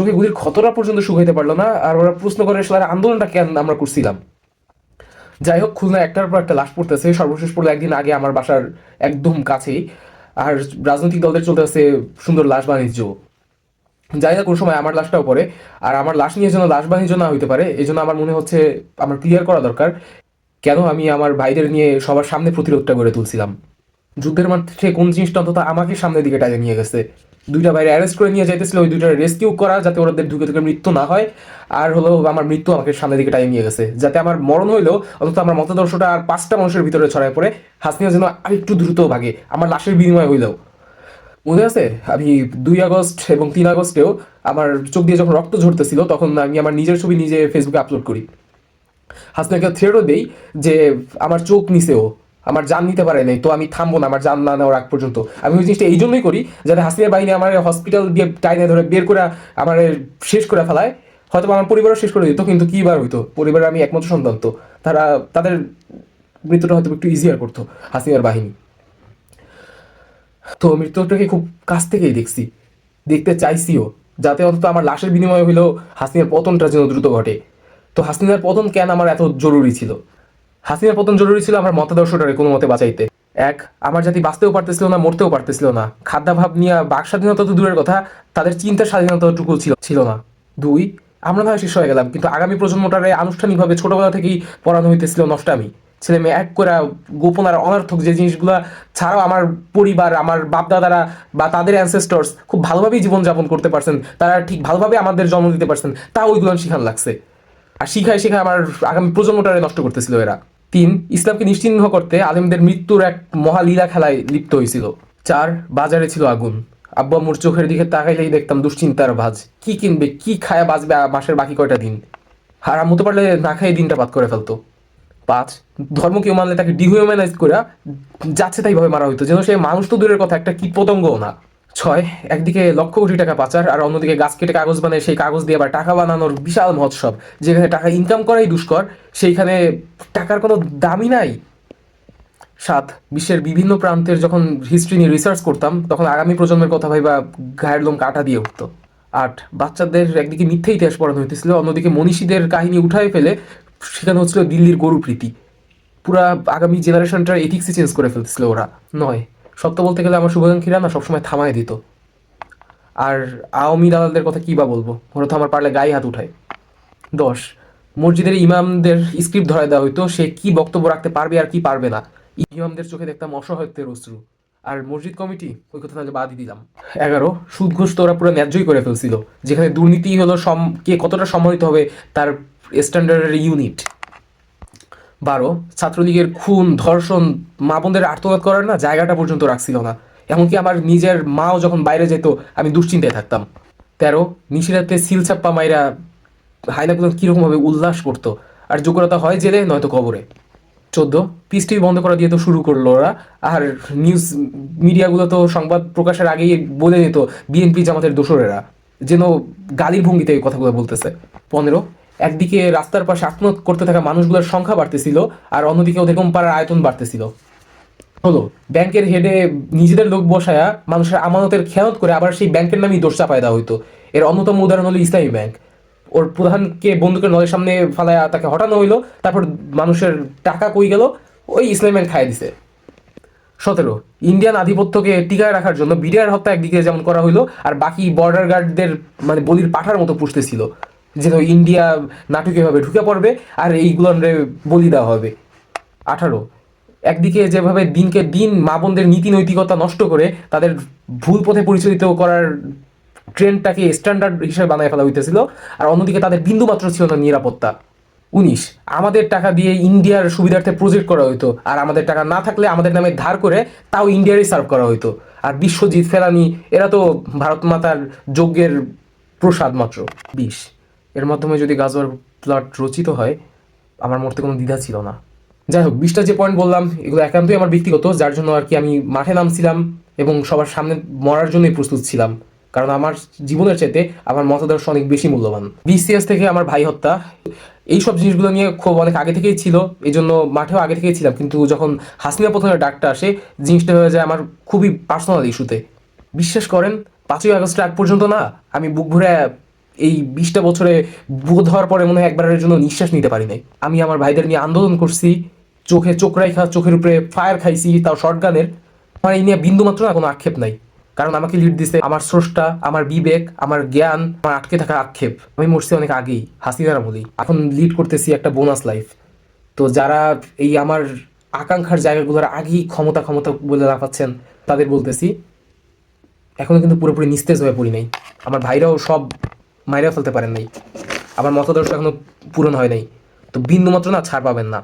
চোখে গুলির ক্ষতটা পর্যন্ত শুকাইতে পারল না, আর ওরা প্রশ্ন করে আসলে আন্দোলনটা কেন আমরা করছিলাম? যাই হোক, খুলনা একটার পর একটা লাশ পড়তেছে, সর্বশেষ পড়ল একদিন আগে আমার বাসার একদম কাছেই, আর রাজনৈতিক দলদের চলতেছে সুন্দর লাশ বাণিজ্য। যাই না কোন সময় আমার লাশটাও পড়ে, আর আমার লাশ নিয়ে যেন লাশ বাণিজ্য না হইতে পারে এই জন্য আমার মনে হচ্ছে আমার ক্লিয়ার করা দরকার, কেন আমি আমার ভাইদের নিয়ে সবার সামনে প্রতিরোধটা গড়ে তুলছিলাম? যুদ্ধের মাঠে কোন জিনিসটা অন্তত আমাকে সামনের দিকে টাইনে নিয়ে গেছে। দুইটা বাইরে অ্যারেস্ট করে নিয়ে যাইতেছিল, ওই দুইটা রেস্কিউ করা যাতে ওদের ঢুকে ঢুকে মৃত্যু না হয়। আর হলো আমার মৃত্যু আমাকে সামনের দিকে টাইনে নিয়ে গেছে, যাতে আমার মরণ হইলেও অন্তত আমার মতাদর্শটা আর পাঁচটা মানুষের ভিতরে ছড়ায় পড়ে হাসনিয়া যেন আরেকটু দ্রুত ভাগে, আমার লাশের বিনিময় হইলেও। মনে আছে? আমি দুই আগস্ট এবং তিন আগস্টেও আমার চোখ দিয়ে যখন রক্ত ঝরতেছিল, তখন আমি আমার নিজের ছবি নিজে ফেসবুকে আপলোড করি। হাসনাকে থ্রেডও দেই যে আমার চোখ নিছেও আমার জান নিতে পারে নাই, তো আমি থামবো না, আমার জান না নেওয়ার আগ পর্যন্ত। আমি ওই জিনিসটা এই জন্যই করি যাতে হাসিনা বাহিনী আমার হসপিটাল দিয়ে টাইনে ধরে বের করে আমার শেষ করে ফেলায়। হয়তো আমার পরিবারও শেষ করে দিত, কিন্তু কি বার হইতো? পরিবারের আমি একমাত্র সন্তান, তো তারা, তাদের মৃত্যুটা হয়তো একটু ইজিয়ার করতো হাসিনার বাহিনী। তো মৃত্যুটাকে খুব কাছ থেকেই দেখছি, দেখতে চাইছিও, যাতে অন্তত আমার লাশের বিনিময় হইলেও হাসিনার পতনটা যেন দ্রুত ঘটে। তো হাসিনার পতন কেন আমার এত জরুরি ছিল? হাসিনার পতন জরুরি ছিল আমার মতাদর্শটারে কোনো মতে বাঁচাইতে। এক, আমার জাতি বাঁচতেও পারতেছিল না, মরতেও পারতেছিল না। খাদ্যাভাব নিয়ে বাক স্বাধীনতা তো দূরের কথা, তাদের চিন্তার স্বাধীনতাটুকু ছিল ছিল না। দুই, আমরা হয় শেষ হয়ে গেলাম, কিন্তু আগামী প্রজন্মটারে আনুষ্ঠানিকভাবে ছোটবেলা থেকেই পড়ানো হইতেছিল নষ্টামি। ছেলে মেয়ে এক করে গোপন আর অনার্থক যে জিনিসগুলো ছাড়াও আমার পরিবার, আমার বাপদাদারা বা তাদের অ্যানসেস্টর্স খুব ভালোভাবেই জীবনযাপন করতে পারছেন, তারা ঠিক ভালোভাবে আমাদের জন্ম দিতে পারছেন, তা ওইগুলো শিখান লাগছে। আর শিখায় শিখায় আমার আগামী প্রজন্মটারে নষ্ট করতেছিল এরা। তিন, ইসলামকে নিশ্চিহ্ন করতে আলেমদের মৃত্যুর এক মহালীলা খেলায় লিপ্ত হয়েছিল। চার, বাজারে ছিল আগুন। আব্বু আম্মুর চোখের দিকে তাকাইলেই দেখতাম দুশ্চিন্তার ভাজ। কি কিনবে, কি খায়া বাঁচবে মাসের বাকি কয়টা দিন? আর আম্মু তো পারলে না খাই দিনটা বাদ করে ফেলতো। পাঁচ, ধর্ম কেউ মানলে তাকে ডিহিউম্যানাইজ করে যাচ্ছে তাই ভাবে মারা হইতো। যেন সে মানুষ তো দূরের কথা, একটা কীট পতঙ্গও না। ছয়, একদিকে লক্ষ কোটি টাকা পাচার আর অন্যদিকে গাছ কেটে কাগজ বানায় সেই কাগজ দিয়ে আবার টাকা বানানোর বিশাল মহোৎসব, যেখানে টাকা ইনকাম করাই দুষ্কর, সেইখানে টাকার কোনো দামই নাই। সাত, বিশ্বের বিভিন্ন প্রান্তের যখন হিস্ট্রি নিয়ে রিসার্চ করতাম, তখন আগামী প্রজন্মের কথা ভাই বা গায়ের লোম কাটা দিয়ে উঠতো। আট, বাচ্চাদের একদিকে মিথ্যা ইতিহাস পড়ানো হইতেছিল, অন্যদিকে মনীষীদের কাহিনী উঠায় ফেলে, সেখানে হচ্ছিল দিল্লির গরু প্রীতি। পুরা আগামী জেনারেশনটার এথিক্সই চেঞ্জ করে ফেলতেছিল ওরা। নয় সত্য বলতে গেলে আমার শুভাকাঙ্ক্ষীরা না সবসময় থামায় দিত। আর আওয়ামী দালালদের কথা কী বা বলব? ওরা তো আমার পারলে গায়ে হাত উঠায়। দশ, মসজিদের ইমামদের স্ক্রিপ্ট ধরায় দেওয়া হইতো, সে কি বক্তব্য রাখতে পারবে আর কি পারবে না। ইমামদের চোখে দেখতাম অসহায়ত্বের অশ্রু। আর মসজিদ কমিটি, ওই কথা তাহলে বাদই দিলাম। এগারো সুদ তো ওরা পুরো ন্যায্যই করে ফেলছিল। যেখানে দুর্নীতি হলো সম কে কতটা সম্মানিত হবে তার স্ট্যান্ডার্ডের ইউনিট বারো, ছাত্রলীগের খুন, ধর্ষণ মা বোনদের আত্মঘাত করার না জায়গাটা পর্যন্ত রাখছিল না। এমনকি আমার নিজের মাও যখন বাইরে যেত, আমি দুশ্চিন্তায় থাকতাম। তেরো নিশিরাতে সিল চাপ্পা মাইরা হাইনাগুলো কীরকমভাবে উল্লাস করতো আর যোগ্যতা হয় জেলে, নয়তো কবরে। চোদ্দ পিস টিভি বন্ধ করা দিয়ে তো শুরু করল ওরা। আর নিউজ মিডিয়াগুলো তো সংবাদ প্রকাশের আগেই বলে দিত বিএনপি জামাতের দোসরেরা, যেন গালির ভঙ্গিতে কথাগুলো বলতেছে। পনেরো একদিকে রাস্তার পাশে আত্মহত্যা করতে থাকা মানুষগুলোর সংখ্যা বাড়তেছিল, আর অন্যদিকে ওদের পাড়ার আয়তন বাড়তেছিল। হলো, ব্যাংকের হেডে নিজেদের লোক বসায়া মানুষের আমানতের খেয়ানত করে আবার সেই ব্যাংকের নামই দোষ চাপায় দেওয়া হইতো। এর অন্যতম উদাহরণ হলো ইসলামী ব্যাংক। ওর প্রধানকে বন্দুকের নলের সামনে ফালায়া তাকে হটানো হইল, তারপর মানুষের টাকা কই গেল? ওই ইসলামী ব্যাংক খাইয়ে দিছে। সতেরো, ইন্ডিয়ান আধিপত্যকে টিকায় রাখার জন্য বিডিআর হত্যা একদিকে যেমন করা হইল, আর বাকি বর্ডার গার্ডদের মানে বলির পাঠার মতো পুষতেছিল। যেন ইন্ডিয়া নাটকীয়ভাবে ঢুকে পড়বে আর এইগুলোর বলি দেওয়া হবে। আঠারো। একদিকে যেভাবে দিনকে দিন মা বোনদের নীতি নৈতিকতা নষ্ট করে তাদের ভুল পথে পরিচালিত করার ট্রেন্ডটাকে স্ট্যান্ডার্ড হিসেবে বানায় ফেলা হইতেছিল, আর অন্যদিকে তাদের বিন্দু মাত্র ছিল না নিরাপত্তা। উনিশ। আমাদের টাকা দিয়ে ইন্ডিয়ার সুবিধার্থে প্রজেক্ট করা হইতো, আর আমাদের টাকা না থাকলে আমাদের নামে ধার করে তাও ইন্ডিয়ারই সার্ভ করা হইতো। আর বিশ্বজিৎ ফেলানি এরা তো ভারত মাতার যজ্ঞের প্রসাদ মাত্র। বিশ। এর মাধ্যমে যদি গাজর প্লট রচিত হয়, আমার মরতে কোনো দ্বিধা ছিল না। যাই হোক, বিশটা যে পয়েন্ট বললাম, এগুলো একান্তই আমার ব্যক্তিগত, যার জন্য আর কি আমি মাঠে নামছিলাম এবং সবার সামনে মরার জন্যই প্রস্তুত ছিলাম। কারণ আমার জীবনের চাইতে আমার মতাদর্শ অনেক বেশি মূল্যবান। বিসিএস থেকে আমার ভাই হত্যা। এই সব জিনিসগুলো নিয়ে খুব অনেক আগে থেকেই ছিল এই জন্য মাঠেও আগে থেকেই ছিলাম। কিন্তু যখন হাসিনা প্রথমে ডাকটা আসে, জিনিসটা হয়ে যায় আমার খুবই পার্সোনাল ইস্যুতে বিশ্বাস করেন, পাঁচই আগস্টের আগ পর্যন্ত না, আমি বুক ভরে এই বিশটা বছরে বোধ হওয়ার পরে মনে হয় একবারের জন্য নিঃশ্বাস নিতে পারি নাই। আমি আমার ভাইদের নিয়ে আন্দোলন করছি, চোখে চোখ রাইখা, চোখের উপরে ফায়ার খাইছি, তাও শর্ট গানের আমার এই নিয়ে বিন্দু মাত্র না কোনো আক্ষেপ নাই। কারণ আমাকে লিড দিছে আমার স্রষ্টা, আমার বিবেক, আমার জ্ঞান, আমার আটকে থাকা আক্ষেপ। আমি মরছি অনেক আগেই, হাসিনার আমলেই এখন লিড করতেছি একটা বোনাস লাইফ তো যারা এই আমার আকাঙ্ক্ষার জায়গাগুলোর আগেই ক্ষমতা ক্ষমতা বলে লাফাচ্ছেন, তাদের বলতেছি, এখনও কিন্তু পুরোপুরি নিস্তেজ হয়ে পড়ি নাই। আমার ভাইরাও সব মাইরা ফেলতে পারেন নাই। আবার মতাদর্শ এখনও পূরণ হয় নাই। তো বিন্দুমাত্র না ছাড় পাবেন না।